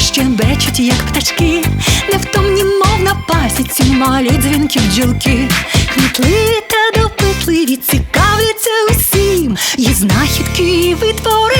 щебечуть, як птачки, невтомні, мов на пасіці, малі дзвінки бджілки, кмітливі та допитливі, цікавляться усім, Є знахідки і витвори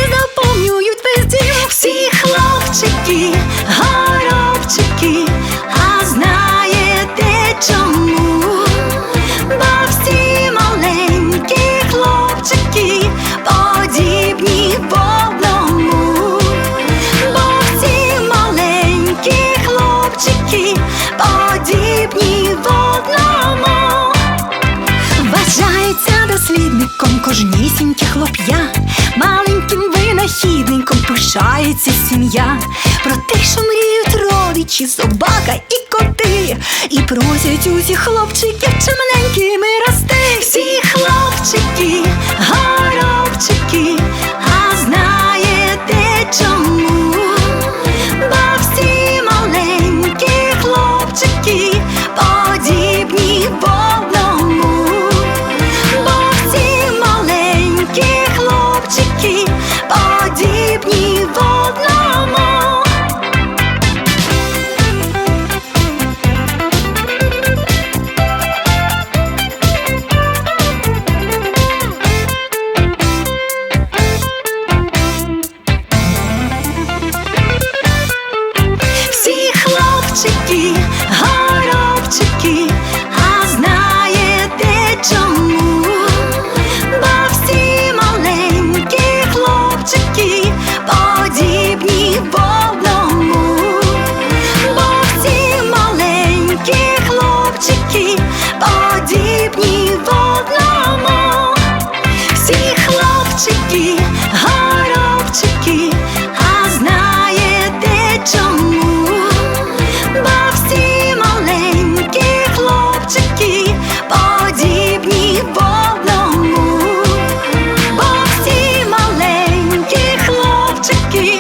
маленьким винахідником пишається сім'я, про те, що мріють родичі, собака і коти, і просять усіх хлопчиків чимненькими рости. Всі хлопчики, taki